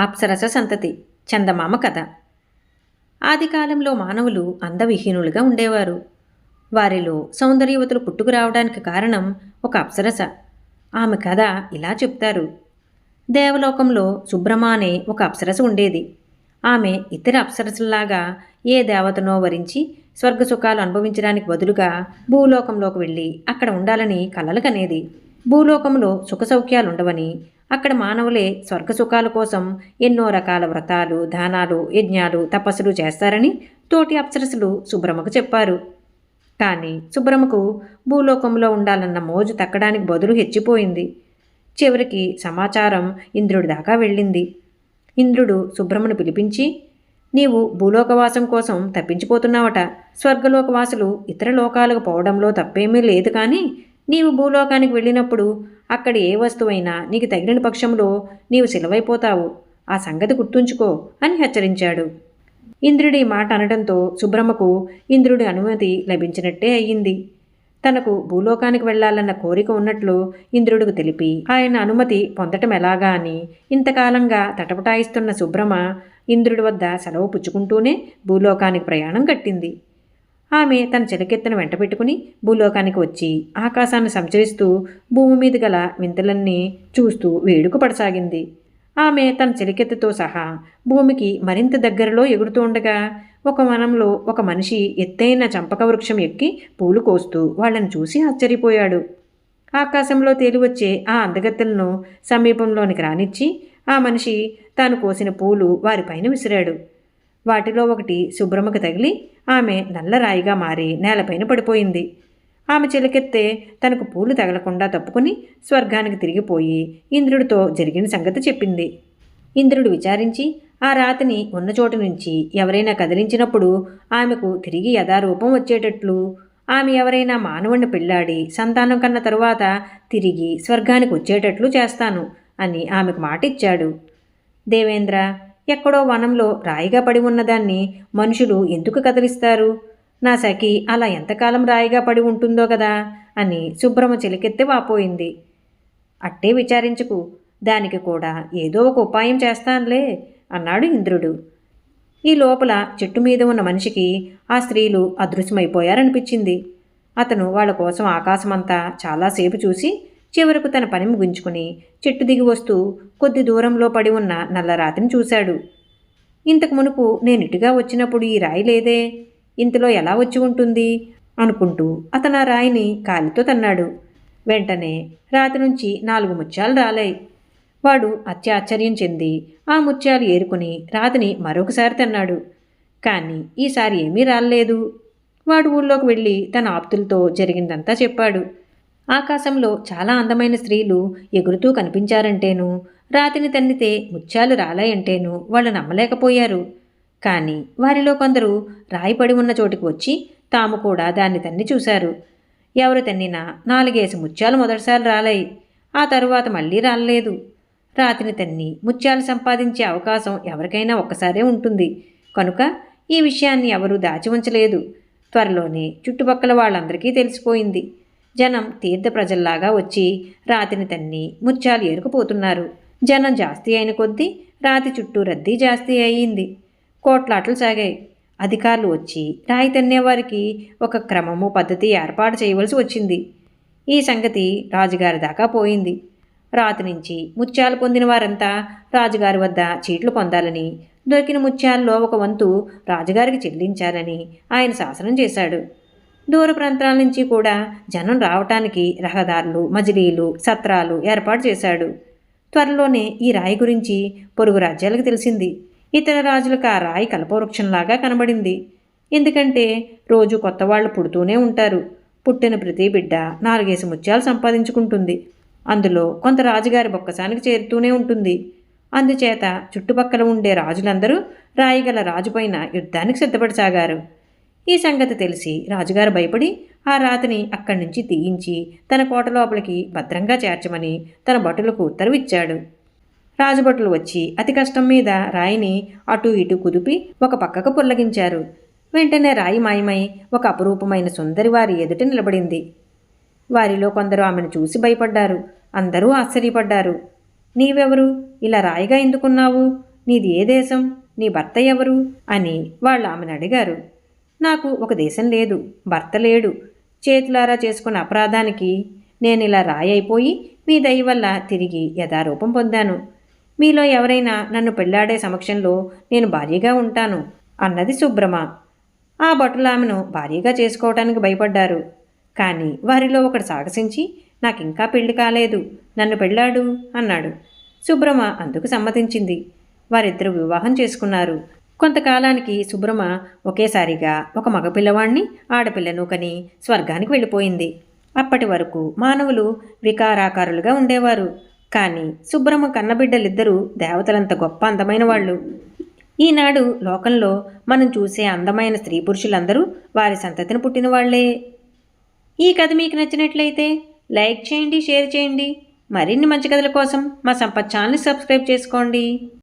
అప్సరస సంతతి చందమామ కథ. ఆదికాలంలో మానవులు అందవిహీనులుగా ఉండేవారు. వారిలో సౌందర్యవతులు పుట్టుకురావడానికి కారణం ఒక అప్సరస. ఆమె కథ ఇలా చెప్తారు. దేవలోకంలో సుబ్రహ్మ అనే ఒక అప్సరస ఉండేది. ఆమె ఇతర అప్సరసల్లాగా ఏ దేవతనో వరించి స్వర్గ సుఖాలు అనుభవించడానికి బదులుగా భూలోకంలోకి వెళ్ళి అక్కడ ఉండాలని కలలు కనేది. భూలోకంలో సుఖ సౌఖ్యాలుండవని అక్కడ మానవులే స్వర్గ సుఖాల కోసం ఎన్నో రకాల వ్రతాలు దానాలు యజ్ఞాలు తపస్సులు చేస్తారని తోటి అప్సరసులు సుబ్రహ్మకు చెప్పారు. కానీ సుబ్రహ్మకు భూలోకంలో ఉండాలన్న మోజు తక్కడానికి బదులు హెచ్చిపోయింది. చివరికి సమాచారం ఇంద్రుడి దాకా వెళ్ళింది. ఇంద్రుడు సుబ్రహ్మను పిలిపించి నీవు భూలోకవాసం కోసం తప్పించిపోతున్నావట. స్వర్గలోకవాసులు ఇతర లోకాలకు పోవడంలో తప్పేమీ లేదు కానీ నీవు భూలోకానికి వెళ్ళినప్పుడు అక్కడ ఏ వస్తువైనా నీకు తగిలిన పక్షంలో నీవు సిలవైపోతావు. ఆ సంగతి గుర్తుంచుకో అని హెచ్చరించాడు. ఇంద్రుడి మాట అనడంతో సుబ్రహ్మకు ఇంద్రుడి అనుమతి లభించినట్టే అయ్యింది. తనకు భూలోకానికి వెళ్ళాలన్న కోరిక ఉన్నట్లు ఇంద్రుడికి తెలిపి ఆయన అనుమతి పొందటం ఎలాగా అని ఇంతకాలంగా తటపటాయిస్తున్న సుబ్రహ్మ ఇంద్రుడి వద్ద సెలవు పుచ్చుకుంటూనే భూలోకానికి ప్రయాణం కట్టింది. ఆమె తన చిలకెత్తను వెంట పెట్టుకుని భూలోకానికి వచ్చి ఆకాశాన్ని సంచరిస్తూ భూమి మీద గల వింతలన్నీ చూస్తూ వేడుక పడసాగింది. ఆమె తన చిలకెత్తతో సహా భూమికి మరింత దగ్గరలో ఎగురుతూ ఉండగా ఒక వనంలో ఒక మనిషి ఎత్తైన చంపక వృక్షం ఎక్కి పూలు కోస్తూ వాళ్ళని చూసి ఆశ్చర్యపోయాడు. ఆకాశంలో తేలివచ్చే ఆ అందగత్తెలను సమీపంలోనికి రానిచ్చి ఆ మనిషి తాను కోసిన పూలు వారిపైన విసిరాడు. వాటిలో ఒకటి శుభ్రమకు తగిలి ఆమె నల్లరాయిగా మారి నేలపైన పడిపోయింది. ఆమె చిలకెత్తే తనకు పూలు తగలకుండా తప్పుకుని స్వర్గానికి తిరిగిపోయి ఇంద్రుడితో జరిగిన సంగతి చెప్పింది. ఇంద్రుడు విచారించి ఆ రాతిని ఉన్న చోటు నుంచి ఎవరైనా కదిలించినప్పుడు ఆమెకు తిరిగి యథారూపం వచ్చేటట్లు. ఆమె ఎవరైనా మానవుణ్ణి పెళ్ళాడి సంతానం కన్న తరువాత తిరిగి స్వర్గానికి వచ్చేటట్లు చేస్తాను అని ఆమెకు మాట ఇచ్చాడు దేవేంద్ర ఎక్కడో వనంలో రాయిగా పడి ఉన్నదాన్ని మనుషులు ఎందుకు కదిలిస్తారు? నా సఖి అలా ఎంతకాలం రాయిగా పడి ఉంటుందో కదా అని శుభ్రమ చెలికెత్తి వాపోయింది. అట్టే విచారించుకు దానికి కూడా ఏదో ఒక ఉపాయం చేస్తానులే అన్నాడు ఇంద్రుడు. ఈ లోపల చెట్టు మీద ఉన్న మనిషికి ఆ స్త్రీలు అదృశ్యమైపోయారనిపించింది. అతను వాళ్ళ కోసం ఆకాశమంతా చాలాసేపు చూసి చివరకు తన పని ముగించుకుని చెట్టు దిగి వస్తూ కొద్ది దూరంలో పడి ఉన్న నల్లరాతిని చూశాడు. ఇంతకు మునుపు నేను ఇటుగా వచ్చినప్పుడు ఈ రాయి లేదే ఇంతలో ఎలా వచ్చి ఉంటుంది? అనుకుంటూ అతను ఆ రాయిని కాలితో తన్నాడు. వెంటనే రాతి నుంచి నాలుగు ముత్యాలు రాలాయి. వాడు అత్యాశ్చర్యం చెంది ఆ ముత్యాలు ఏరుకుని రాతిని మరొకసారి తన్నాడు. కానీ ఈసారి ఏమీ రాలేదు వాడు ఊళ్ళోకి వెళ్ళి తన ఆప్తులతో జరిగిందంతా చెప్పాడు. ఆకాశంలో చాలా అందమైన స్త్రీలు ఎగురుతూ కనిపించారంటేను రాతిని తన్నితే ముత్యాలు రాలాయంటేను వాళ్ళు నమ్మలేకపోయారు. కానీ వారిలో కొందరు రాయిపడి ఉన్న చోటికి వచ్చి తాము కూడా దాన్ని తన్ని చూశారు. ఎవరు తన్నినా నాలుగేసి ముత్యాలు మొదటిసారి రాలాయి ఆ తరువాత మళ్ళీ రాలేదు రాతిని తన్ని ముత్యాలు సంపాదించే అవకాశం ఎవరికైనా ఒక్కసారే ఉంటుంది. కనుక ఈ విషయాన్ని ఎవరూ దాచి ఉంచలేదు. త్వరలోనే చుట్టుపక్కల వాళ్ళందరికీ తెలిసిపోయింది. జనం తీర్థ ప్రజల్లాగా వచ్చి రాతిని తన్ని ముత్యాలు ఏరుకుపోతున్నారు. జనం జాస్తి అయిన కొద్దీ రాతి చుట్టూ రద్దీ జాస్తి అయ్యింది. కోట్లాటలు సాగాయి. అధికారులు వచ్చి రాయి తన్నేవారికి ఒక క్రమము పద్ధతి ఏర్పాటు చేయవలసి వచ్చింది. ఈ సంగతి రాజుగారి దాకా పోయింది. రాతి నుంచి ముత్యాలు పొందిన వారంతా రాజుగారి వద్ద చీట్లు పొందాలని దొరికిన ముత్యాల్లో ఒక వంతు రాజుగారికి చెల్లించాలని ఆయన శాసనం చేశాడు. దూర ప్రాంతాల నుంచి కూడా జనం రావటానికి రహదారులు మజిలీలు సత్రాలు ఏర్పాటు చేశాడు. త్వరలోనే ఈ రాయి గురించి పొరుగు రాజ్యాలకు తెలిసింది. ఇతర రాజులకు ఆ రాయి కల్పవృక్షంలాగా కనబడింది. ఎందుకంటే రోజు కొత్త వాళ్ళు పుడుతూనే ఉంటారు. పుట్టిన ప్రతి బిడ్డ నాలుగేసి ముత్యాలు సంపాదించుకుంటుంది. అందులో కొంత రాజుగారి బొక్కసానికి చేరుతూనే ఉంటుంది. అందుచేత చుట్టుపక్కల ఉండే రాజులందరూ రాయిగల రాజుపైన యుద్ధానికి సిద్ధపడసాగారు. ఈ సంగతి తెలిసి రాజుగారు భయపడి ఆ రాతిని అక్కడి నుంచి తీయించి తన కోట లోపలికి భద్రంగా చేర్చమని తన భటులకు ఉత్తర్విచ్చాడు రాజుభటులు వచ్చి అతి కష్టం మీద రాయిని అటు ఇటు కుదిపి ఒక పక్కకు పుల్లగించారు వెంటనే రాయి మాయమై ఒక అపురూపమైన సుందరి వారి ఎదుట నిలబడింది. వారిలో కొందరు ఆమెను చూసి భయపడ్డారు. అందరూ ఆశ్చర్యపడ్డారు. నీవెవరు? ఇలా రాయిగా ఎందుకున్నావు? నీది ఏ దేశం? నీ భర్త ఎవరు? అని వాళ్ళు ఆమెను అడిగారు. నాకు ఒక దేశం లేదు భర్త లేడు. చేతులారా చేసుకున్న అపరాధానికి నేను ఇలా రాయైపోయి మీ దయ వల్ల తిరిగి యథారూపం పొందాను. మీలో ఎవరైనా నన్ను పెళ్ళాడే సమక్షంలో నేను భార్యగా ఉంటాను అన్నది సుబ్రమ ఆ భటులు ఆమెను భార్యగా చేసుకోవటానికి భయపడ్డారు. కానీ వారిలో ఒకడు సాగసించి నాకింకా పెళ్ళి కాలేదు. నన్ను పెళ్ళాడు అన్నాడు. సుబ్రమ అందుకు సమ్మతించింది. వారిద్దరు వివాహం చేసుకున్నారు. కొంతకాలానికి సుబ్రమ ఒకేసారిగా ఒక మగపిల్లవాణ్ణి ఆడపిల్లను కని స్వర్గానికి వెళ్ళిపోయింది. అప్పటి వరకు మానవులు వికారాకారులుగా ఉండేవారు. కానీ సుబ్రమ కన్నబిడ్డలిద్దరూ దేవతలంత గొప్ప అందమైన వాళ్ళు. ఈనాడు లోకంలో మనం చూసే అందమైన స్త్రీ పురుషులందరూ వారి సంతతిని పుట్టిన వాళ్ళే. ఈ కథ మీకు నచ్చినట్లయితే లైక్ చేయండి షేర్ చేయండి. మరిన్ని మంచి కథల కోసం మా సంపత్ ఛానల్ని సబ్స్క్రైబ్ చేసుకోండి.